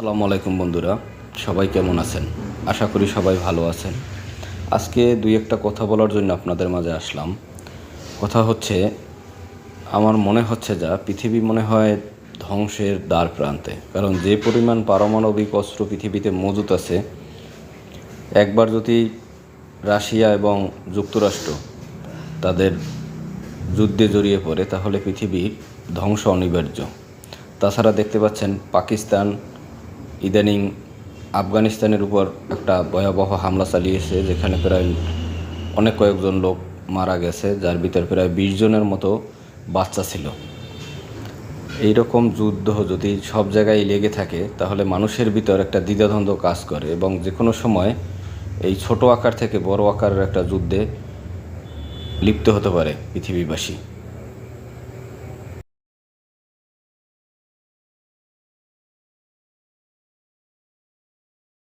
আসসালামু আলাইকুম বন্ধুরা, সবাই কেমন আছেন? আশা করি সবাই ভালো আছেন। আজকে দুই একটা কথা বলার জন্য আপনাদের মাঝে আসলাম। কথা হচ্ছে, আমার মনে হচ্ছে যা, পৃথিবী মনে হয় ধ্বংসের দ্বার প্রান্তে। কারণ যে পরিমাণ পারমাণবিক অস্ত্র পৃথিবীতে মজুত আছে, একবার যদি রাশিয়া এবং যুক্তরাষ্ট্র তাদের যুদ্ধে জড়িয়ে পড়ে, তাহলে পৃথিবীর ধ্বংস অনিবার্য। তাছাড়া দেখতে পাচ্ছেন পাকিস্তান ইদানিং আফগানিস্তানের উপর একটা ভয়াবহ হামলা চালিয়েছে, যেখানে প্রায় অনেক কয়েকজন লোক মারা গেছে, যার ভিতর প্রায় বিশ জনের মতো বাচ্চা ছিল। এই রকম যুদ্ধ যদি সব জায়গায় লেগে থাকে, তাহলে মানুষের ভিতর একটা দ্বিধাদ্বন্দ্ব কাজ করে এবং যে কোনো সময় এই ছোট আকার থেকে বড় আকারের একটা যুদ্ধে লিপ্ত হতে পারে পৃথিবীবাসী।